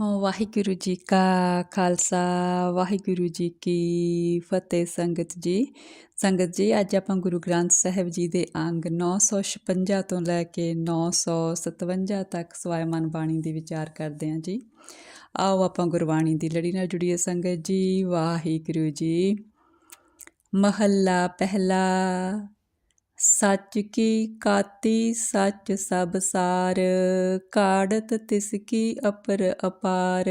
ਹੋ, ਵਾਹਿਗੁਰੂ ਜੀ ਕਾ ਖਾਲਸਾ, ਵਾਹਿਗੁਰੂ ਜੀ ਕੀ ਫਤਿਹ ਸੰਗਤ ਜੀ। ਸੰਗਤ ਜੀ, ਅੱਜ ਆਪਾਂ ਗੁਰੂ ਗ੍ਰੰਥ ਸਾਹਿਬ ਜੀ ਦੇ ਅੰਗ 956 ਤੋਂ ਲੈ ਕੇ 957 ਤੱਕ ਸਵਾਇਮਨ ਬਾਣੀ ਦੇ ਵਿਚਾਰ ਕਰਦੇ ਹਾਂ ਜੀ। ਆਓ ਆਪਾਂ ਗੁਰਬਾਣੀ ਦੀ ਲੜੀ ਨਾਲ ਜੁੜੀਏ ਸੰਗਤ ਜੀ। ਵਾਹਿਗੁਰੂ ਜੀ, ਮਹੱਲਾ ਪਹਿਲਾ ਸੱਚ ਕੀ ਕਾਤੀ, ਸੱਚ ਸਭ ਸਾਰ, ਕਾੜਤ ਤਿਸ ਕੀ ਅਪਰ ਅਪਾਰ।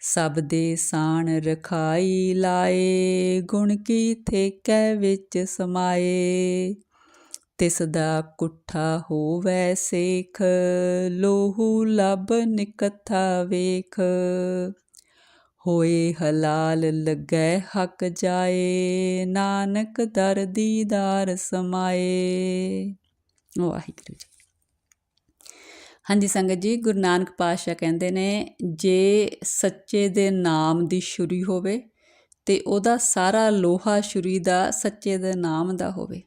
ਸਭ ਦੇ ਸਾਣ ਰਖਾਈ ਲਾਏ, ਗੁਣ ਕੀ ਥੇਕੈ ਵਿੱਚ ਸਮਾਏ। ਤਿਸ ਦਾ ਕੁੱਠਾ ਹੋਵੈ ਸੇਖ, ਲੋਹੂ ਲਬ ਨਿਕਥਾ ਵੇਖ। ਹੋਏ ਹਲਾਲ ਲੱਗੈ ਹੱਕ ਜਾਏ, ਨਾਨਕ ਦਰ ਦੀਦਾਰ ਸਮਾਏ। ਵਾਹਿਗੁਰੂ ਜੀ। ਹਾਂਜੀ, ਸੰਗਤ ਜੀ, ਗੁਰੂ ਨਾਨਕ ਪਾਤਸ਼ਾਹ ਕਹਿੰਦੇ ਨੇ, ਜੇ ਸੱਚੇ ਦੇ ਨਾਮ ਦੀ ਸ਼ੁਰੀ ਹੋਵੇ ਤੇ ਉਹਦਾ ਸਾਰਾ ਲੋਹਾ ਸ਼ੁਰੀ ਦਾ ਸੱਚੇ ਦੇ ਨਾਮ ਦਾ ਹੋਵੇ,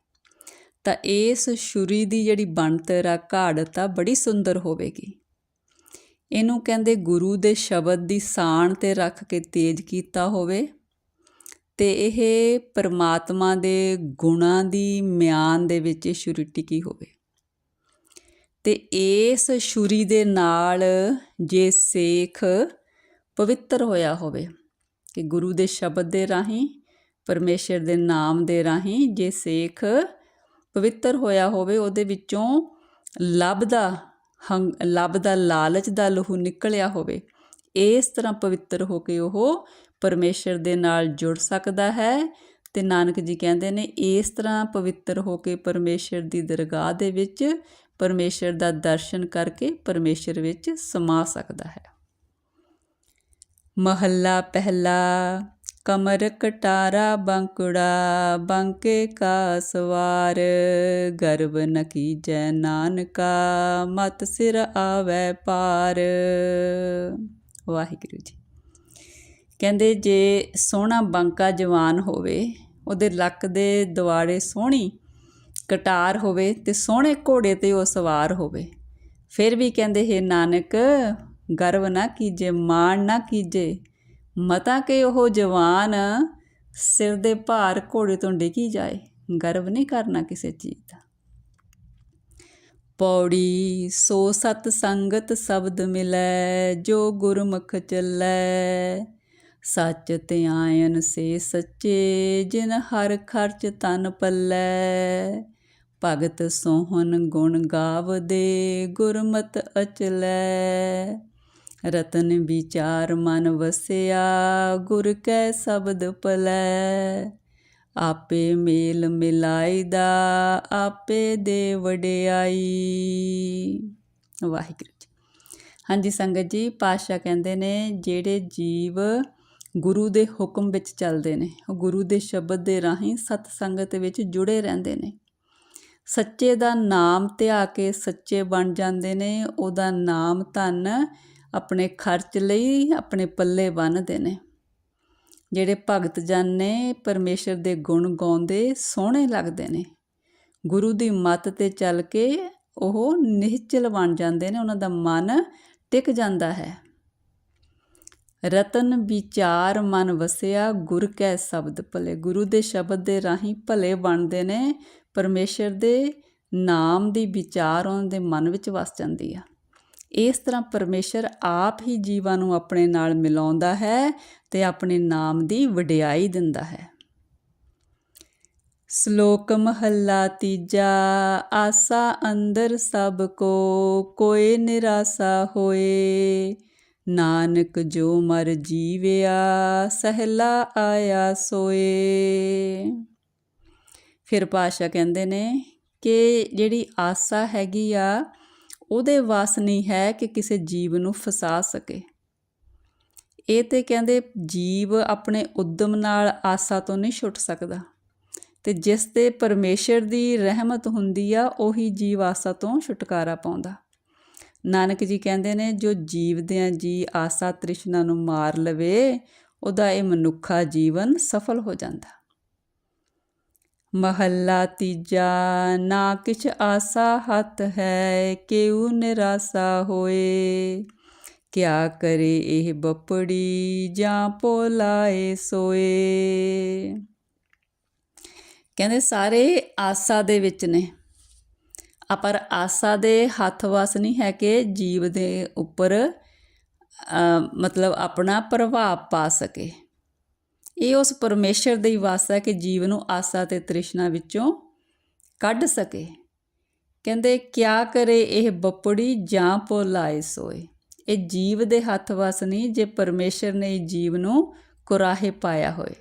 ਤਾਂ ਇਸ ਸ਼ੁਰੀ ਦੀ ਜਿਹੜੀ ਬਣਤਰ ਆ ਘਾੜਤ ਆ ਬੜੀ ਸੁੰਦਰ ਹੋਵੇਗੀ। ਇਹਨੂੰ ਕਹਿੰਦੇ ਗੁਰੂ ਦੇ ਸ਼ਬਦ ਦੀ ਸਾਣ ਤੇ ਰੱਖ ਕੇ ਤੇਜ ਕੀਤਾ ਹੋਵੇ। ਤੇ ਇਹ ਪਰਮਾਤਮਾ ਦੇ ਗੁਣਾਂ ਦੀ ਮਿਆਨ ਦੇ ਵਿੱਚ ਸ਼ੁਰੀ ਟਿਕੀ ਹੋਵੇ। ਤੇ ਇਸ ਸ਼ੁਰੀ ਦੇ ਨਾਲ ਜੇ ਸੇਖ ਪਵਿੱਤਰ ਹੋਇਆ ਹੋਵੇ, ਕਿ ਗੁਰੂ ਦੇ ਸ਼ਬਦ ਦੇ ਰਾਹੀਂ, ਪਰਮੇਸ਼ਰ ਦੇ ਨਾਮ ਦੇ ਰਾਹੀਂ ਜੇ ਸੇਖ ਪਵਿੱਤਰ ਹੋਇਆ ਹੋਵੇ, ਉਹਦੇ ਵਿੱਚੋਂ ਲੱਭਦਾ ਹੰਗ ਲੱਭ ਦਾ ਲਾਲਚ ਦਾ ਲਹੂ ਨਿਕਲਿਆ ਹੋਵੇ। ਇਸ ਤਰ੍ਹਾਂ ਪਵਿੱਤਰ ਹੋ ਕੇ ਉਹ ਪਰਮੇਸ਼ਰ ਦੇ ਨਾਲ ਜੁੜ ਸਕਦਾ ਹੈ ਤੇ ਨਾਨਕ ਜੀ ਕਹਿੰਦੇ ਨੇ, ਇਸ ਤਰ੍ਹਾਂ ਪਵਿੱਤਰ ਹੋ ਕੇ ਪਰਮੇਸ਼ਰ ਦੀ ਦਰਗਾਹ ਦੇ ਵਿੱਚ ਪਰਮੇਸ਼ਰ ਦਾ ਦਰਸ਼ਨ ਕਰਕੇ ਪਰਮੇਸ਼ਰ ਵਿੱਚ ਸਮਾ ਸਕਦਾ ਹੈ। ਮਹੱਲਾ ਪਹਿਲਾ। ਕਮਰ ਕਟਾਰਾ ਬੰਕੜਾ, ਬੰਕੇ ਕਾ ਸਵਾਰ। ਗਰਬ ਨ ਕੀਜੈ ਨਾਨਕਾ, ਮਤ ਸਿਰ ਆਵੈ ਪਾਰ। ਵਾਹਿਗੁਰੂ ਜੀ। ਕਹਿੰਦੇ ਜੇ ਸੋਹਣਾ ਬੰਕਾ ਜਵਾਨ ਹੋਵੇ, ਉਹਦੇ ਲੱਕ ਦੇ ਦੁਆਲੇ ਸੋਹਣੀ ਕਟਾਰ ਹੋਵੇ ਤੇ ਸੋਹਣੇ ਘੋੜੇ ਤੇ ਉਹ ਸਵਾਰ ਹੋਵੇ, ਫਿਰ ਵੀ ਕਹਿੰਦੇ ਹੈ ਨਾਨਕ ਗਰਵ ਨਾ ਕੀਜੇ, ਮਾਣ ਨਾ ਕੀਜੇ। ਮਤਾ ਕਿ ਉਹ ਜਵਾਨ ਸਿਰ ਦੇ ਭਾਰ ਘੋੜੇ ਤੋਂ ਡਿੱਗੀ ਜਾਏ। ਗਰਵ ਨਹੀਂ ਕਰਨਾ ਕਿਸੇ ਚੀਜ਼ ਦਾ। ਪੌੜੀ, ਸੋ ਸਤ ਸੰਗਤ ਸ਼ਬਦ ਮਿਲੈ, ਜੋ ਗੁਰਮੁਖ ਚੱਲੈ। ਸੱਚ ਧਿਆਇਨ ਸੇ ਸੱਚੇ, ਜਿਨ ਹਰ ਖਰਚ ਤਨ ਪੱਲੈ। ਭਗਤ ਸੋਹਣ ਗੁਣ ਗਾਵਦੇ, ਗੁਰਮਤ ਅਚਲੈ। ਰਤਨ ਵਿਚਾਰ ਮਨ ਵਸਿਆ, ਗੁਰ ਕੈ ਸ਼ਬਦ ਪਲੈ ਆਪੇ ਮੇਲ ਮਿਲਾਈਦਾ, ਆਪੇ ਦੇ ਵਡਿਆਈ। ਵਾਹਿਗੁਰੂ ਜੀ। ਹਾਂਜੀ, ਸੰਗਤ ਜੀ ਪਾਸ਼ਾ ਕਹਿੰਦੇ ਨੇ, ਜਿਹੜੇ ਜੀਵ ਗੁਰੂ ਦੇ ਹੁਕਮ ਵਿੱਚ ਚੱਲਦੇ ਨੇ, ਉਹ ਗੁਰੂ ਦੇ ਸ਼ਬਦ ਦੇ ਰਾਹੀਂ ਸਤ ਸੰਗਤ ਵਿੱਚ ਜੁੜੇ ਰਹਿੰਦੇ ਨੇ। ਸੱਚੇ ਦਾ ਨਾਮ ਧਿਆ ਕੇ ਸੱਚੇ ਬਣ ਜਾਂਦੇ ਨੇ, ਉਹਦਾ ਨਾਮ ਧਨ ਆਪਣੇ ਖਰਚ ਲਈ ਆਪਣੇ ਪੱਲੇ ਬੰਨਦੇ ਨੇ। ਜਿਹੜੇ ਭਗਤ ਜਨ ਨੇ ਪਰਮੇਸ਼ਰ ਦੇ ਗੁਣ ਗਾਉਂਦੇ ਸੋਹਣੇ ਲੱਗਦੇ ਨੇ। ਗੁਰੂ ਦੀ ਮੱਤ ਤੇ ਚੱਲ ਕੇ ਉਹ ਨਿਹਚਲ ਬਣ ਜਾਂਦੇ ਨੇ, ਉਹਨਾਂ ਦਾ ਮਨ ਟਿਕ ਜਾਂਦਾ ਹੈ। ਰਤਨ ਵਿਚਾਰ ਮਨ ਵਸਿਆ, ਗੁਰ ਕੈ ਸ਼ਬਦ ਭਲੇ। ਗੁਰੂ ਦੇ ਸ਼ਬਦ ਦੇ ਰਾਹੀਂ ਭਲੇ ਬਣਦੇ ਨੇ। ਪਰਮੇਸ਼ਰ ਦੇ ਨਾਮ ਦੀ ਵਿਚਾਰ ਉਹਨਾਂ ਦੇ ਮਨ ਵਿੱਚ ਵਸ ਜਾਂਦੀ ਆ। ਇਸ ਤਰ੍ਹਾਂ ਪਰਮੇਸ਼ਰ ਆਪ ਹੀ ਜੀਵਾਂ ਨੂੰ ਆਪਣੇ ਨਾਲ ਮਿਲਾਉਂਦਾ ਹੈ ਤੇ ਆਪਣੇ ਨਾਮ ਦੀ ਵਡਿਆਈ ਦਿੰਦਾ ਹੈ। ਸ਼ਲੋਕ ਮਹੱਲਾ ਤੀਜਾ, ਆਸਾ ਅੰਦਰ ਸਭ ਕੋ, ਕੋਈ ਨਿਰਾਸਾ ਹੋਏ। ਨਾਨਕ ਜੋ ਮਰ ਜੀਵਿਆ, ਸਹਿਲਾ ਆਇਆ ਸੋਏ। ਫਿਰ ਪਾਸ਼ਾ ਕਹਿੰਦੇ ਨੇ ਕਿ ਜਿਹੜੀ ਆਸਾ ਹੈਗੀ ਆ ਉਹਦੇ ਵਾਸ ਨਹੀਂ ਹੈ ਕਿ ਕਿਸੇ ਜੀਵ ਨੂੰ ਫਸਾ ਸਕੇ। ਇਹ ਤੇ ਕਹਿੰਦੇ ਜੀਵ ਆਪਣੇ ਉਦਮ ਨਾਲ ਆਸਾ ਤੋਂ ਨਹੀਂ ਛੁੱਟ ਸਕਦਾ ਤੇ ਜਿਸ ਤੇ ਪਰਮੇਸ਼ਰ ਦੀ ਰਹਿਮਤ ਹੁੰਦੀ ਆ, ਉਹੀ ਜੀਵ ਆਸਾ ਤੋਂ ਛੁਟਕਾਰਾ ਪਾਉਂਦਾ। ਨਾਨਕ ਜੀ ਕਹਿੰਦੇ ਨੇ, ਜੋ ਜੀਵਦਿਆਂ ਜੀ ਆਸਾ ਤ੍ਰਿਸ਼ਨਾ ਨੂੰ ਮਾਰ ਲਵੇ, ਉਹਦਾ ਇਹ ਮਨੁੱਖਾ ਜੀਵਨ ਸਫਲ ਹੋ ਜਾਂਦਾ। ਮਹੱਲਾ ਤੀਜਾ, ਨਾ ਕਿਛ ਆਸਾ ਹੱਥ ਹੈ, ਕਿਉ ਨਿਰਾਸਾ ਹੋਏ। ਕਿਆ ਕਰੇ ਇਹ ਬਪੜੀ, ਜਾਂ ਪੋਲਾਏ ਸੋਏ। ਕਹਿੰਦੇ ਸਾਰੇ ਆਸਾ ਦੇ ਵਿੱਚ ਨੇ। ਪਰ ਆਸਾ ਦੇ ਹੱਥ ਵਸ ਨਹੀਂ ਹੈ ਕਿ ਜੀਵ ਦੇ ਉੱਪਰ ਮਤਲਬ ਆਪਣਾ ਪ੍ਰਭਾਵ ਪਾ ਸਕੇ। ਇਹ ਉਸ ਪਰਮੇਸ਼ਰ ਦੀ ਵਸ ਹੈ ਕਿ ਜੀਵ ਨੂੰ ਆਸਾ ਤੇ ਤ੍ਰਿਸ਼ਨਾ ਵਿੱਚੋਂ ਕੱਢ ਸਕੇ। ਕਹਿੰਦੇ, ਕਿਆ ਕਰੇ ਇਹ ਬੱਪੜੀ ਜਾਂ ਪੋਲਾਏ ਸੋਏ? ਇਹ ਜੀਵ ਦੇ ਹੱਥ ਵਸ ਨਹੀਂ, ਜੇ ਪਰਮੇਸ਼ਰ ਨੇ ਜੀਵ ਨੂੰ ਕੁਰਾਹੇ ਪਾਇਆ ਹੋਏ।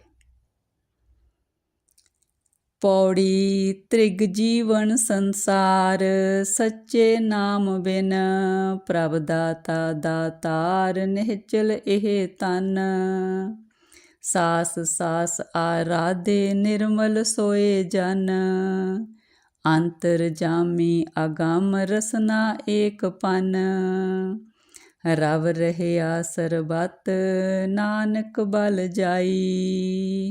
ਪੌੜੀ ਤ੍ਰਿਗ ਜੀਵਨ ਸੰਸਾਰ, ਸੱਚੇ ਨਾਮ ਬਿਨ ਪ੍ਰਭ ਦਾਤਾ ਦਾਤਾਰ ਨਿਹਚਲ ਇਹ ਤਨ। ਸਾਸ ਸਾਸ ਆਰਾਧੇ ਨਿਰਮਲ ਸੋਏ ਜਨ। ਅੰਤਰ ਜਾਮੀ ਅਗਾਮ ਰਸਨਾ ਏਕ ਪਨ। ਰਵ ਰਹਿਆ ਸਰਬਤ ਨਾਨਕ ਬਲ ਜਾਈ।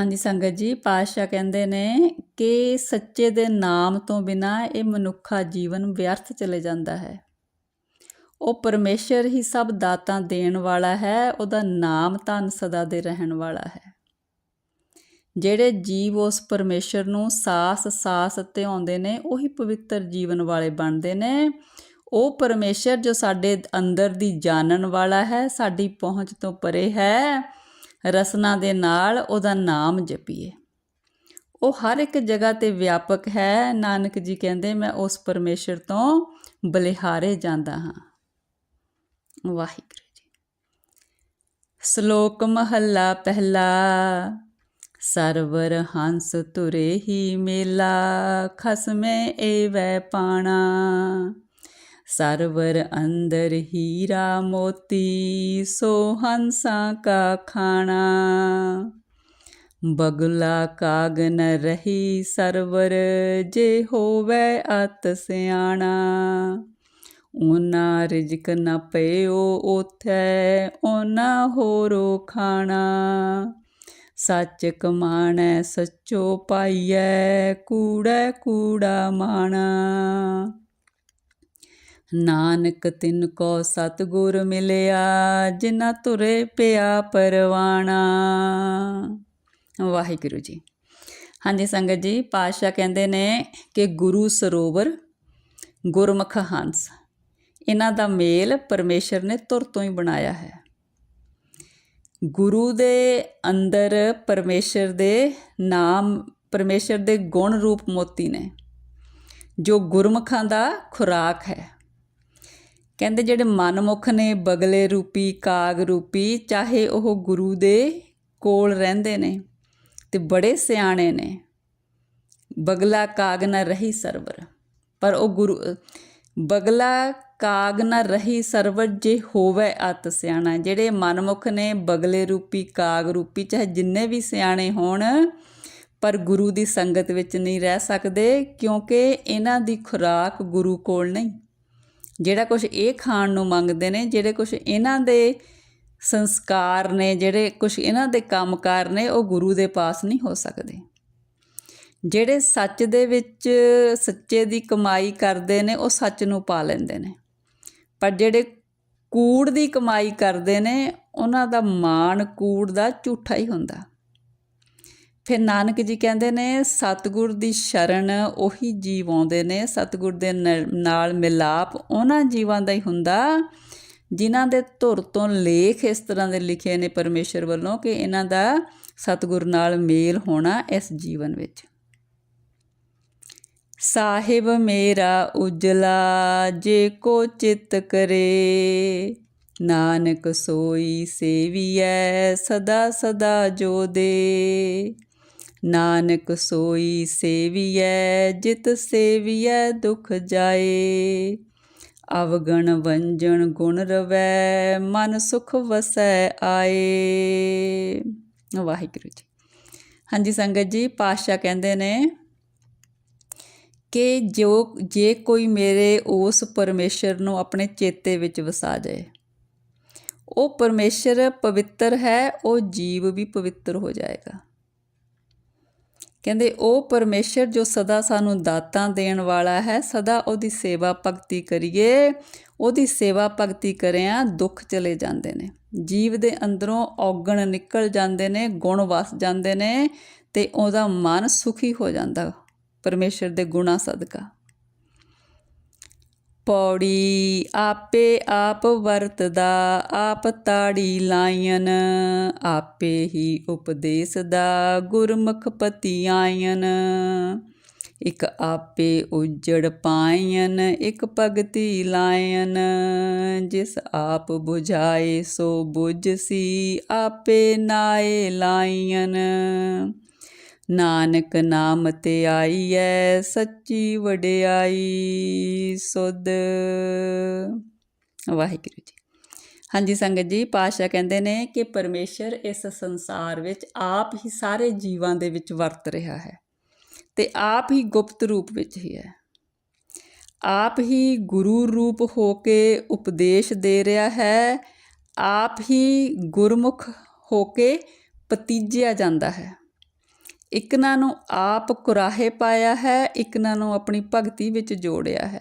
ਹਾਂਜੀ ਸੰਗਤ ਜੀ, ਪਾਤਸ਼ਾਹ ਕਹਿੰਦੇ ਨੇ ਕਿ ਸੱਚੇ ਦੇ ਨਾਮ ਤੋਂ ਬਿਨਾ ਇਹ ਮਨੁੱਖਾ ਜੀਵਨ ਵਿਅਰਥ ਚਲੇ ਜਾਂਦਾ ਹੈ। ਉਹ ਪਰਮੇਸ਼ਰ ਹੀ ਸਭ ਦਾਤਾਂ ਦੇਣ ਵਾਲਾ ਹੈ, ਉਹਦਾ ਨਾਮ ਧੰਨ ਸਦਾ ਦੇ ਰਹਿਣ ਵਾਲਾ ਹੈ। ਜਿਹੜੇ ਜੀਵ ਉਸ ਪਰਮੇਸ਼ਰ ਨੂੰ ਸਾਸ ਸਾਸ ਤੇ ਆਉਂਦੇ ਨੇ, ਉਹੀ ਪਵਿੱਤਰ ਜੀਵਨ ਵਾਲੇ ਬਣਦੇ ਨੇ। ਉਹ ਪਰਮੇਸ਼ਰ ਜੋ ਸਾਡੇ ਅੰਦਰ ਦੀ ਜਾਣਨ ਵਾਲਾ ਹੈ, ਸਾਡੀ ਪਹੁੰਚ ਤੋਂ ਪਰੇ ਹੈ, ਰਸਨਾ ਦੇ ਨਾਲ ਉਹਦਾ ਨਾਮ ਜਪੀਏ। ਉਹ ਹਰ ਇੱਕ ਜਗ੍ਹਾ ਤੇ ਵਿਆਪਕ ਹੈ। ਨਾਨਕ ਜੀ ਕਹਿੰਦੇ, ਮੈਂ ਉਸ ਪਰਮੇਸ਼ਰ ਤੋਂ ਬਲਿਹਾਰੇ ਜਾਂਦਾ ਹਾਂ। ਵਾਹਿਗੁਰੂ ਜੀ। ਸ਼ਲੋਕ ਮਹੱਲਾ ਪਹਿਲਾ, ਸਰਵਰ ਹੰਸ ਤੁਰੇ ਹੀ ਮੇਲਾ, ਖਸਮੇ ਏਵੈ ਪਾਣਾ। ਸਰਵਰ ਅੰਦਰ ਹੀਰਾ ਮੋਤੀ, ਸੋ ਹੰਸਾਂ ਕਾ ਖਾਣਾ। ਬਗਲਾ ਕਾਗ ਨ ਰਹੀ ਸਰਵਰ, ਜੇ ਹੋਵੇ ਅਤ ਸਿਆਣਾ। ਉਹਨਾਂ ਰਿਜਕ ਨ ਪਇਓ ਉਥੈ, ਉਹਨਾਂ ਹੋਰੋ ਖਾਣਾ। ਸੱਚ ਕਮਾਣੈ, ਸੱਚੋ ਪਾਈਐ, ਕੂੜੈ ਕੂੜਾ ਮਾਣਾ। ਨਾਨਕ ਤਿਨ ਕੋ ਸਤਗੁਰ ਮਿਲਿਆ ਜਿਨਾ ਤੁਰੇ ਪਿਆ ਪਰਵਾਣਾ। ਵਾਹਿਗੁਰੂ ਜੀ। ਹਾਂਜੀ ਸੰਗਤ ਜੀ, ਪਾਤਸ਼ਾਹ ਕਹਿੰਦੇ ਨੇ ਕਿ ਗੁਰੂ ਸਰੋਵਰ ਗੁਰਮੁਖ ਹੰਸ। ਇਹਨਾਂ ਦਾ ਮੇਲ ਪਰਮੇਸ਼ਰ ਨੇ ਤੁਰ ਤੋਂ ਹੀ ਬਣਾਇਆ ਹੈ। ਗੁਰੂ ਦੇ ਅੰਦਰ ਪਰਮੇਸ਼ਰ ਦੇ ਨਾਮ, ਪਰਮੇਸ਼ਰ ਦੇ ਗੁਣ ਰੂਪ ਮੋਤੀ ਨੇ, ਜੋ ਗੁਰਮੁਖਾਂ ਦਾ ਖੁਰਾਕ ਹੈ। ਕਹਿੰਦੇ ਜਿਹੜੇ ਮਨਮੁਖ ਨੇ, ਬਗਲੇ ਰੂਪੀ, ਕਾਗ ਰੂਪੀ, ਚਾਹੇ ਉਹ ਗੁਰੂ ਦੇ ਕੋਲ ਰਹਿੰਦੇ ਨੇ ਤੇ ਬੜੇ ਸਿਆਣੇ ਨੇ, ਬਗਲਾ ਕਾਗ ਨਾ ਰਹੀ ਸਰਵਰ। ਪਰ ਉਹ ਗੁਰੂ, ਬਗਲਾ ਕਾਗ ਨਾ ਰਹੀ ਸਰਵਰ ਜੇ ਹੋਵੇ ਅਤ ਸਿਆਣਾ। ਜਿਹੜੇ ਮਨਮੁਖ ਨੇ ਬਗਲੇ ਰੂਪੀ ਕਾਗ ਰੂਪੀ, ਚਾਹੇ ਜਿੰਨੇ ਵੀ ਸਿਆਣੇ ਹੋਣ, ਪਰ ਗੁਰੂ ਦੀ ਸੰਗਤ ਵਿੱਚ ਨਹੀਂ ਰਹਿ ਸਕਦੇ, ਕਿਉਂਕਿ ਇਹਨਾਂ ਦੀ ਖੁਰਾਕ ਗੁਰੂ ਕੋਲ ਨਹੀਂ। ਜਿਹੜਾ ਕੁਝ ਇਹ ਖਾਣ ਨੂੰ ਮੰਗਦੇ ਨੇ, ਜਿਹੜੇ ਕੁਝ ਇਹਨਾਂ ਦੇ ਸੰਸਕਾਰ ਨੇ, ਜਿਹੜੇ ਕੁਝ ਇਹਨਾਂ ਦੇ ਕੰਮਕਾਰ ਨੇ, ਉਹ ਗੁਰੂ ਦੇ ਪਾਸ ਨਹੀਂ ਹੋ ਸਕਦੇ। ਜਿਹੜੇ ਸੱਚ ਦੇ ਵਿੱਚ ਸੱਚੇ ਦੀ ਕਮਾਈ ਕਰਦੇ ਨੇ, ਉਹ ਸੱਚ ਨੂੰ ਪਾ ਲੈਂਦੇ ਨੇ। ਪਰ ਜਿਹੜੇ ਕੂੜ ਦੀ ਕਮਾਈ ਕਰਦੇ ਨੇ, ਉਹਨਾਂ ਦਾ ਮਾਣ ਕੂੜ ਦਾ ਝੂਠਾ ਹੀ ਹੁੰਦਾ। ਫਿਰ ਨਾਨਕ ਜੀ ਕਹਿੰਦੇ ਨੇ, ਸਤਿਗੁਰ ਦੀ ਸ਼ਰਨ ਉਹੀ ਜੀਵ ਆਉਂਦੇ ਨੇ, ਸਤਿਗੁਰ ਦੇ ਨਾਲ ਮਿਲਾਪ ਉਹਨਾਂ ਜੀਵਾਂ ਦਾ ਹੀ ਹੁੰਦਾ, ਜਿਨ੍ਹਾਂ ਦੇ ਧੁਰ ਤੋਂ ਲੇਖ ਇਸ ਤਰ੍ਹਾਂ ਦੇ ਲਿਖੇ ਨੇ ਪਰਮੇਸ਼ਰ ਵੱਲੋਂ ਕਿ ਇਹਨਾਂ ਦਾ ਸਤਿਗੁਰ ਨਾਲ ਮੇਲ ਹੋਣਾ ਇਸ ਜੀਵਨ ਵਿੱਚ। ਸਾਹਿਬ ਮੇਰਾ ਉਜਲਾ, ਜੇ ਕੋ ਚਿਤ ਕਰੇ। ਨਾਨਕ ਸੋਈ ਸੇਵੀਐ, ਸਦਾ ਸਦਾ ਜੋ ਦੇ। ਨਾਨਕ ਸੋਈ ਸੇਵੀਐ, ਜਿਤ ਸੇਵੀਐ, ਦੁਖ ਜਾਏ। ਅਵਗਣ ਵੰਜਣ ਗੁਣ ਰਵੈ, ਮਨ ਸੁਖ ਵਸੈ ਆਏ। ਵਾਹਿਗੁਰੂ ਜੀ। ਹਾਂਜੀ ਸੰਗਤ ਜੀ, ਪਾਤਸ਼ਾਹ ਕਹਿੰਦੇ ਨੇ ਕਿ ਜੋ, ਜੇ ਕੋਈ ਮੇਰੇ ਉਸ ਪਰਮੇਸ਼ਰ ਨੂੰ ਆਪਣੇ ਚੇਤੇ ਵਿੱਚ ਵਸਾ ਜਾਏ। ਉਹ ਪਰਮੇਸ਼ਰ ਪਵਿੱਤਰ ਹੈ, ਉਹ ਜੀਵ ਵੀ ਪਵਿੱਤਰ ਹੋ ਜਾਏਗਾ। ਕਹਿੰਦੇ, ਉਹ ਪਰਮੇਸ਼ਰ ਜੋ ਸਦਾ ਸਾਨੂੰ ਦਾਤਾਂ ਦੇਣ ਵਾਲਾ ਹੈ, ਸਦਾ ਉਹਦੀ ਸੇਵਾ ਭਗਤੀ ਕਰੀਏ। ਉਹਦੀ ਸੇਵਾ ਭਗਤੀ ਕਰਿਆ ਦੁੱਖ ਚਲੇ ਜਾਂਦੇ ਨੇ। ਜੀਵ ਦੇ ਅੰਦਰੋਂ ਔਗਣ ਨਿਕਲ ਜਾਂਦੇ ਨੇ, ਗੁਣ ਵਸ ਜਾਂਦੇ ਨੇ ਤੇ ਉਹਦਾ ਮਨ ਸੁਖੀ ਹੋ ਜਾਂਦਾ। ਪਰਮੇਸ਼ਰ ਦੇ ਗੁਣਾ ਸਦਕਾ। ਪੌੜੀ ਆਪੇ ਆਪ ਵਰਤਦਾ, ਆਪ ਤਾੜੀ ਲਾਇਨ, ਆਪੇ ਹੀ ਉਪਦੇਸ ਦਾ ਗੁਰਮੁਖ ਪਤੀ ਆਇਨ ਇਕ ਆਪੇ ਉਜੜ ਪਾਇਨ, ਇਕ ਭਗਤੀ ਲਾਇਨ। ਜਿਸ ਆਪ 부ਝਾਏ ਸੋ 부ਝਸੀ ਆਪੇ ਨਾਏ ਲਾਇਨ। ਨਾਨਕ ਨਾਮ ਤੇ ਆਈਐ, ਸੱਚੀ ਵਡਿਆਈ ਸੁਧ। ਵਾਹਿਗੁਰੂ ਜੀ। ਹਾਂਜੀ ਸੰਗਤ ਜੀ ਪਾਸ਼ਾ ਕਹਿੰਦੇ ਨੇ ਕਿ ਪਰਮੇਸ਼ਰ ਇਸ ਸੰਸਾਰ ਵਿੱਚ ਆਪ ਹੀ ਸਾਰੇ ਜੀਵਾਂ ਦੇ ਵਿੱਚ ਵਰਤ ਰਿਹਾ ਹੈ ਤੇ ਆਪ ਹੀ ਗੁਪਤ ਰੂਪ ਵਿੱਚ ਹੀ ਹੈ। ਆਪ ਹੀ ਗੁਰੂ ਰੂਪ ਹੋ ਕੇ ਉਪਦੇਸ਼ ਦੇ ਰਿਹਾ ਹੈ, ਆਪ ਹੀ ਗੁਰਮੁਖ ਹੋ ਕੇ ਪਤੀਜਿਆ ਜਾਂਦਾ ਹੈ। ਇਕਨਾਂ ਨੂੰ ਆਪ ਕੁਰਾਹੇ ਪਾਇਆ ਹੈ, ਇਕਨਾਂ ਨੂੰ ਆਪਣੀ ਭਗਤੀ ਵਿੱਚ ਜੋੜਿਆ ਹੈ।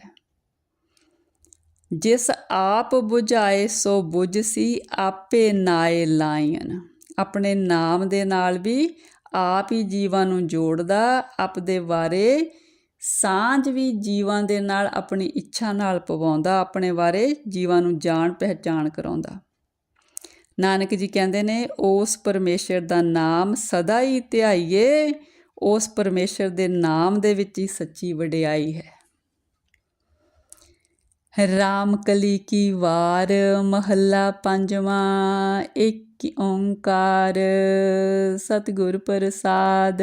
ਜਿਸ ਆਪ 부ਝਾਏ ਸੋ 부ਝ ਸੀ ਆਪੇ ਨਾਏ ਲਾਇਨ। ਆਪਣੇ ਨਾਮ ਦੇ ਨਾਲ ਵੀ ਆਪ ਹੀ ਜੀਵਾਂ ਨੂੰ ਜੋੜਦਾ ਆਪਦੇ ਬਾਰੇ ਸਾਂਝ ਵੀ ਜੀਵਾਂ ਦੇ ਨਾਲ ਆਪਣੀ ਇੱਛਾ ਨਾਲ ਪਵਾਉਂਦਾ, ਆਪਣੇ ਬਾਰੇ ਜੀਵਾਂ ਨੂੰ ਜਾਣ ਪਹਿਚਾਣ ਕਰਾਉਂਦਾ। ਨਾਨਕ ਜੀ ਕਹਿੰਦੇ ਨੇ, ਉਸ ਪਰਮੇਸ਼ਰ ਦਾ ਨਾਮ ਸਦਾ ਹੀ ਧਿਆਈਏ, ਉਸ ਪਰਮੇਸ਼ਰ ਦੇ ਨਾਮ ਦੇ ਵਿੱਚ ਹੀ ਸੱਚੀ ਵਡਿਆਈ ਹੈ। ਰਾਮ ਕਲੀ ਕੀ ਵਾਰ, ਮਹੱਲਾ ਪੰਜਵਾਂ, ਇੱਕ ਓੰਕਾਰ, ਸਤਿਗੁਰ ਪ੍ਰਸਾਦ।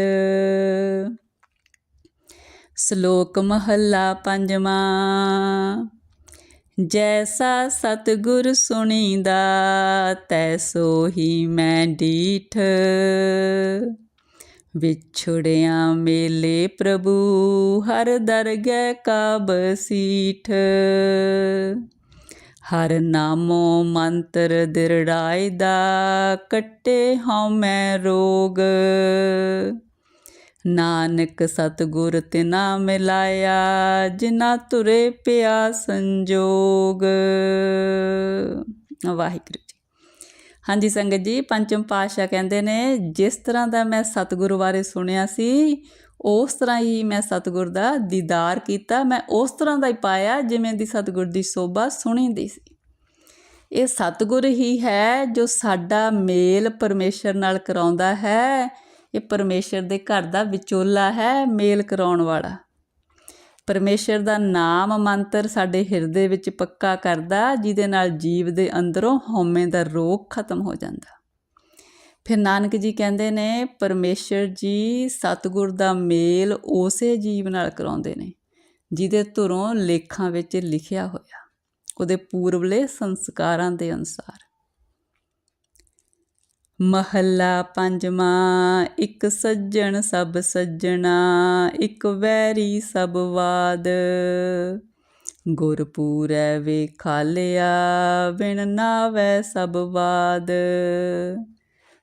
ਸ਼ਲੋਕ ਮਹੱਲਾ ਪੰਜਵਾਂ। ਜੈਸਾ ਸਤਗੁਰ ਸੁਣੀਦਾ, ਤੈਸੋ ਹੀ ਮੈਂ ਡੀਠ। ਵਿਛੜਿਆ ਮੇਲੇ ਪ੍ਰਭੂ, ਹਰ ਦਰਗਹਿ ਕਾ ਬਸੀਠ ਹਰ ਨਾਮੋ ਮੰਤਰ ਦਿਰੜਾਈ ਦਾ ਕੱਟੇ ਹਉ ਮੈਂ ਰੋਗ। ਨਾਨਕ ਸਤਗੁਰ ਤਿਨਾ ਮਿਲਾਇਆ ਜਿਨਾ ਤੁਰੇ ਪਿਆ ਸੰਜੋਗ। ਵਾਹਿਗੁਰੂ ਜੀ। ਹਾਂਜੀ ਸੰਗਤ ਜੀ, ਪੰਚਮ ਪਾਤਸ਼ਾਹ ਕਹਿੰਦੇ ਨੇ, ਜਿਸ ਤਰ੍ਹਾਂ ਦਾ ਮੈਂ ਸਤਗੁਰੂ ਬਾਰੇ ਸੁਣਿਆ ਸੀ, ਉਸ ਤਰ੍ਹਾਂ ਹੀ ਮੈਂ ਸਤਗੁਰ ਦਾ ਦੀਦਾਰ ਕੀਤਾ, ਮੈਂ ਉਸ ਤਰ੍ਹਾਂ ਦਾ ਹੀ ਪਾਇਆ ਜਿਵੇਂ ਦੀ ਸਤਗੁਰ ਦੀ ਸੋਭਾ ਸੁਣੀਂਦੀ ਸੀ। ਇਹ ਸਤਗੁਰ ਹੀ ਹੈ ਜੋ ਸਾਡਾ ਮੇਲ ਪਰਮੇਸ਼ਰ ਨਾਲ ਕਰਾਉਂਦਾ ਹੈ ਇਹ ਪਰਮੇਸ਼ਰ ਦੇ ਘਰ ਦਾ ਵਿਚੋਲਾ ਹੈ, ਮੇਲ ਕਰਾਉਣ ਵਾਲਾ। ਪਰਮੇਸ਼ਰ ਦਾ ਨਾਮ ਮੰਤਰ ਸਾਡੇ ਹਿਰਦੇ ਵਿੱਚ ਪੱਕਾ ਕਰਦਾ, ਜਿਹਦੇ ਨਾਲ ਜੀਵ ਦੇ ਅੰਦਰੋਂ ਹਉਮੈ ਦਾ ਰੋਗ ਖਤਮ ਹੋ ਜਾਂਦਾ। ਫਿਰ ਨਾਨਕ ਜੀ ਕਹਿੰਦੇ ਨੇ, ਪਰਮੇਸ਼ਰ ਜੀ, ਸਤਗੁਰ ਦਾ ਮੇਲ ਉਸੇ ਜੀਵ ਨਾਲ ਕਰਾਉਂਦੇ ਨੇ, ਜਿਹਦੇ ਧੁਰੋਂ ਲੇਖਾਂ ਵਿੱਚ ਲਿਖਿਆ ਹੋਇਆ। ਉਹਦੇ ਪੂਰਵਲੇ ਸੰਸਕਾਰਾਂ ਦੇ ਅਨੁਸਾਰ। ਮਹੱਲਾ ਪੰਜਵਾਂ, ਇੱਕ ਸੱਜਣ ਸਭ ਸੱਜਣਾ, ਇੱਕ ਵੈਰੀ ਸਭ ਵਾਦ। ਗੁਰਪੂਰੈ ਵੇ ਖਾਲਿਆ, ਬਿਨ ਨਾਵੈ ਸਭ ਬਾਦ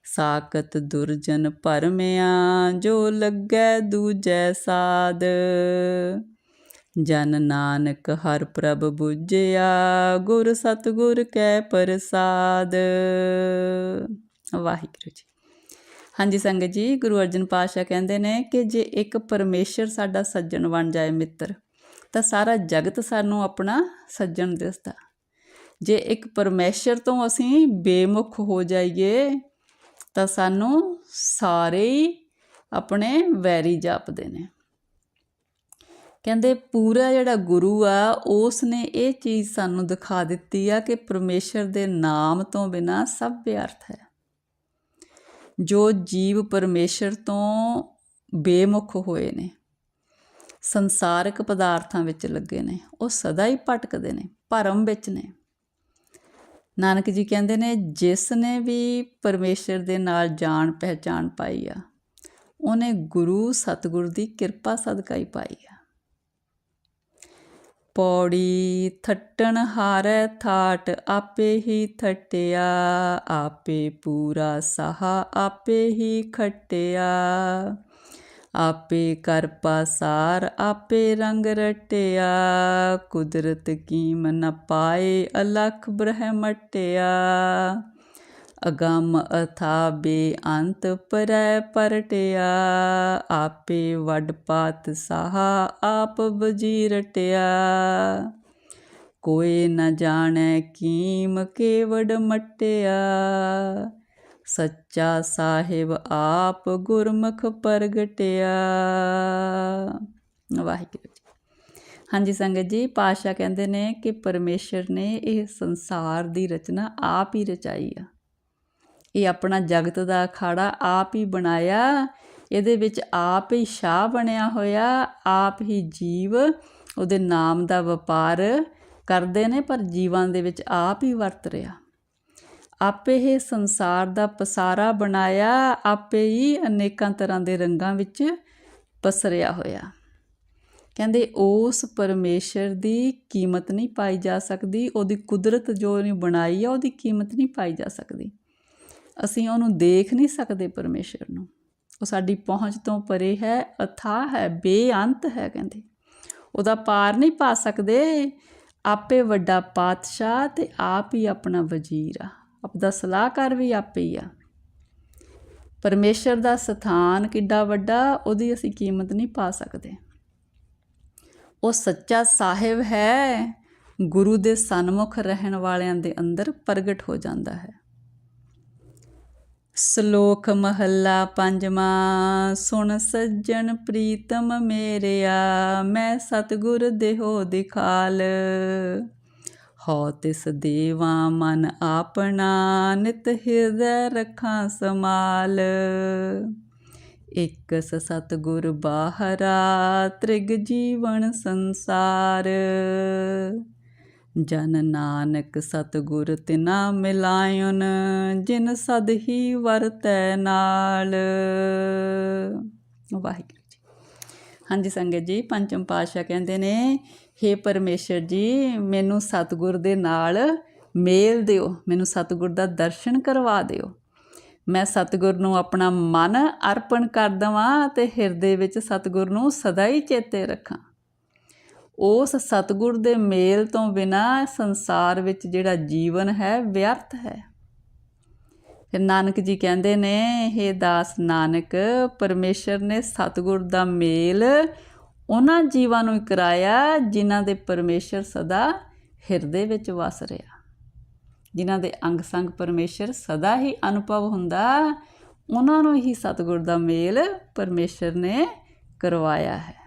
ਸਾਕਤ ਦੁਰਜਨ ਪਰਮਿਆ, ਜੋ ਲੱਗੈ ਦੂਜੈ ਸਾਦ। ਜਨ ਨਾਨਕ ਹਰ ਪ੍ਰਭ 부ਜਿਆ ਗੁਰ ਸਤਗੁਰ ਕੈ ਪ੍ਰਸਾਦ। ਵਾਹਿਗੁਰੂ ਜੀ। ਹਾਂਜੀ ਸੰਗਤ ਜੀ, ਗੁਰੂ ਅਰਜਨ ਪਾਤਸ਼ਾਹ ਕਹਿੰਦੇ ਨੇ ਕਿ ਜੇ ਇੱਕ ਪਰਮੇਸ਼ਰ ਸਾਡਾ ਸੱਜਣ ਬਣ ਜਾਏ ਮਿੱਤਰ, ਤਾਂ ਸਾਰਾ ਜਗਤ ਸਾਨੂੰ ਆਪਣਾ ਸੱਜਣ ਦਿਸਦਾ। ਜੇ ਇੱਕ ਪਰਮੇਸ਼ਰ ਤੋਂ ਅਸੀਂ ਬੇਮੁਖ ਹੋ ਜਾਈਏ, ਤਾਂ ਸਾਨੂੰ ਸਾਰੇ ਹੀ ਆਪਣੇ ਵੈਰੀ ਜਾਪਦੇ ਨੇ। ਕਹਿੰਦੇ, ਪੂਰਾ ਜਿਹੜਾ ਗੁਰੂ ਆ ਉਸ ਨੇ ਇਹ ਚੀਜ਼ ਸਾਨੂੰ ਦਿਖਾ ਦਿੱਤੀ ਆ ਕਿ ਪਰਮੇਸ਼ਰ ਦੇ ਨਾਮ ਤੋਂ ਬਿਨਾ ਸਭ ਵਿਅਰਥ ਹੈ। ਜੋ ਜੀਵ ਪਰਮੇਸ਼ਰ ਤੋਂ ਬੇਮੁਖ ਹੋਏ ਨੇ, ਸੰਸਾਰਕ ਪਦਾਰਥਾਂ ਵਿੱਚ ਲੱਗੇ ਨੇ, ਉਹ ਸਦਾ ਹੀ ਭਟਕਦੇ ਨੇ, ਭਰਮ ਵਿੱਚ ਨੇ। ਨਾਨਕ ਜੀ ਕਹਿੰਦੇ ਨੇ, ਜਿਸ ਨੇ ਵੀ ਪਰਮੇਸ਼ਰ ਦੇ ਨਾਲ ਜਾਣ ਪਹਿਚਾਨ ਪਾਈ ਆ, ਉਹਨੇ ਗੁਰੂ ਸਤਗੁਰ ਦੀ ਕਿਰਪਾ ਸਦਕਾ ਹੀ ਪਾਈ ਆ। ਪੌੜੀ ਥੱਟਣ ਹਾਰੈ ਥਾਟ, ਆਪੇ ਹੀ ਥਟਿਆ। ਆਪੇ ਪੂਰਾ ਸਹਾ ਆਪੇ ਹੀ ਖਟਿਆ। ਆਪੇ ਕਰ ਪਾਸਾਰ ਆਪੇ ਰੰਗ ਰਟਿਆ। ਕੁਦਰਤ ਕੀਮ ਨ ਪਾਏ ਅਲਖ ਬ੍ਰਹਮਟਿਆ। ਅਗੰਮ ਅਥਾ ਬੇਅੰਤ ਪਰੈ ਪਰਟਿਆ, ਆਪੇ ਵੱਡ ਪਾਤ ਸਾਹਾ ਆਪ ਵਜੀ ਰਟਿਆ। ਕੋਈ ਨ ਜਾਣੈ ਕੀਮ ਕੇਵੜ ਮਟਿਆ, ਸੱਚਾ ਸਾਹਿਬ ਆਪ ਗੁਰਮੁਖ ਪ੍ਰਗਟਿਆ। ਵਾਹਿਗੁਰੂ ਜੀ। ਹਾਂਜੀ ਸੰਗਤ ਜੀ ਪਾਸ਼ਾ ਕਹਿੰਦੇ ਨੇ ਕਿ ਪਰਮੇਸ਼ਰ ਨੇ ਇਹ ਸੰਸਾਰ ਦੀ ਰਚਨਾ ਆਪ ਹੀ ਰਚਾਈ ਆ। ਇਹ ਆਪਣਾ ਜਗਤ ਦਾ ਅਖਾੜਾ ਆਪ ਹੀ ਬਣਾਇਆ। ਇਹਦੇ ਵਿੱਚ ਆਪ ਹੀ ਸ਼ਾਹ ਬਣਿਆ ਹੋਇਆ, ਆਪ ਹੀ ਜੀਵ, ਉਹਦੇ ਨਾਮ ਦਾ ਵਪਾਰ ਕਰਦੇ ਨੇ, ਪਰ ਜੀਵਾਂ ਦੇ ਵਿੱਚ ਆਪ ਹੀ ਵਰਤ ਰਿਹਾ। ਆਪੇ ਇਹ ਸੰਸਾਰ ਦਾ ਪਸਾਰਾ ਬਣਾਇਆ, ਆਪੇ ਹੀ ਅਨੇਕਾਂ ਤਰ੍ਹਾਂ ਦੇ ਰੰਗਾਂ ਵਿੱਚ ਪਸਰਿਆ ਹੋਇਆ। ਕਹਿੰਦੇ ਉਸ ਪਰਮੇਸ਼ਰ ਦੀ ਕੀਮਤ ਨਹੀਂ ਪਾਈ ਜਾ ਸਕਦੀ, ਉਹਦੀ ਕੁਦਰਤ ਜੋ ਉਹਨੇ ਬਣਾਈ ਆ, ਉਹਦੀ ਕੀਮਤ ਨਹੀਂ ਪਾਈ ਜਾ ਸਕਦੀ। ਅਸੀਂ ਉਹਨੂੰ ਦੇਖ ਨਹੀਂ ਸਕਦੇ ਪਰਮੇਸ਼ਰ ਨੂੰ। ਉਹ ਸਾਡੀ ਪਹੁੰਚ ਤੋਂ ਪਰੇ ਹੈ ਅਥਾਹ ਹੈ, ਬੇਅੰਤ ਹੈ ਕਹਿੰਦੇ। ਉਹਦਾ ਪਾਰ ਨਹੀਂ ਪਾ ਸਕਦੇ। ਆਪੇ ਵੱਡਾ ਪਾਤਸ਼ਾਹ ਤੇ ਆਪ ਹੀ ਆਪਣਾ ਵਜ਼ੀਰ ਆ। ਆਪਦਾ ਸਲਾਹਕਾਰ ਵੀ ਆਪੇ ਹੀ ਆ। ਪਰਮੇਸ਼ਰ ਦਾ ਸਥਾਨ ਕਿੱਡਾ ਵੱਡਾ, ਉਹਦੀ ਅਸੀਂ ਕੀਮਤ ਨਹੀਂ ਪਾ ਸਕਦੇ। ਉਹ ਸੱਚਾ ਸਾਹਿਬ ਹੈ। ਗੁਰੂ ਦੇ ਸਨਮੁਖ ਰਹਿਣ ਵਾਲਿਆਂ ਦੇ ਅੰਦਰ ਪ੍ਰਗਟ ਹੋ ਜਾਂਦਾ ਹੈ। ਸ਼ਲੋਕ ਮਹੱਲਾ ਪੰਜਵਾਂ, ਸੁਣ ਸੱਜਣ ਪ੍ਰੀਤਮ ਮੇਰਿਆ, ਮੈਂ ਸਤਗੁਰ ਦੇਹੋ ਦਿਖਾਲ। ਹੋ ਤਿਸ ਦੇਵਾ ਮਨ ਆਪਣਾ, ਨਿਤ ਹਿਰਦੈ ਰੱਖਾਂ ਸਮਾਲ ਇਕ ਸਤਗੁਰ ਬਾਹਰਾ, ਤ੍ਰਿਗ ਜੀਵਨ ਸੰਸਾਰ। ਜਨ ਨਾਨਕ ਸਤਗੁਰ ਤਿਨਾ ਮਿਲਾਇਨ ਜਿਨ ਸਦ ਹੀ ਵਰਤੈ ਨਾਲ। ਵਾਹਿਗੁਰੂ ਜੀ। ਹਾਂਜੀ ਸੰਗਤ ਜੀ, ਪੰਚਮ ਪਾਤਸ਼ਾਹ ਕਹਿੰਦੇ ਨੇ हे ਪਰਮੇਸ਼ਰ ਜੀ, ਮੈਨੂੰ ਸਤਗੁਰ ਦੇ ਨਾਲ ਮੇਲ ਦਿਓ, ਮੈਨੂੰ ਸਤਗੁਰ ਦਾ ਦਰਸ਼ਨ ਕਰਵਾ ਦਿਓ। ਮੈਂ ਸਤਗੁਰ ਨੂੰ ਆਪਣਾ ਮਨ ਅਰਪਣ ਕਰ ਦਵਾਂ ਤੇ ਹਿਰਦੇ ਵਿੱਚ ਸਤਗੁਰ ਨੂੰ ਸਦਾ ਹੀ ਚੇਤੇ ਰੱਖਾਂ। ਉਸ ਸਤਗੁਰ ਦੇ ਮੇਲ ਤੋਂ ਬਿਨਾ ਸੰਸਾਰ ਵਿੱਚ ਜਿਹੜਾ ਜੀਵਨ ਹੈ, ਵਿਅਰਥ ਹੈ। ਫਿਰ ਨਾਨਕ ਜੀ ਕਹਿੰਦੇ ਨੇ हे ਦਾਸ ਨਾਨਕ, ਪਰਮੇਸ਼ਰ ਨੇ ਸਤਗੁਰ ਦਾ ਮੇਲ ਉਹਨਾਂ ਜੀਵਾਂ ਨੂੰ ਕਰਾਇਆ ਜਿਨ੍ਹਾਂ ਦੇ ਪਰਮੇਸ਼ਰ ਸਦਾ ਹਿਰਦੇ ਵਿੱਚ ਵਸ ਰਿਹਾ। ਜਿਨ੍ਹਾਂ ਦੇ ਅੰਗ ਸੰਗ ਪਰਮੇਸ਼ਰ ਸਦਾ ਹੀ ਅਨੁਭਵ ਹੁੰਦਾ, ਉਹਨਾਂ ਨੂੰ ਹੀ ਸਤਗੁਰ ਦਾ ਮੇਲ ਪਰਮੇਸ਼ਰ ਨੇ ਕਰਵਾਇਆ ਹੈ।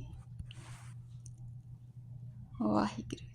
ਵਾਹਿਗੁਰੂ ਜੀ ਸੱਚੇ ਪਾਤਸ਼ਾਹ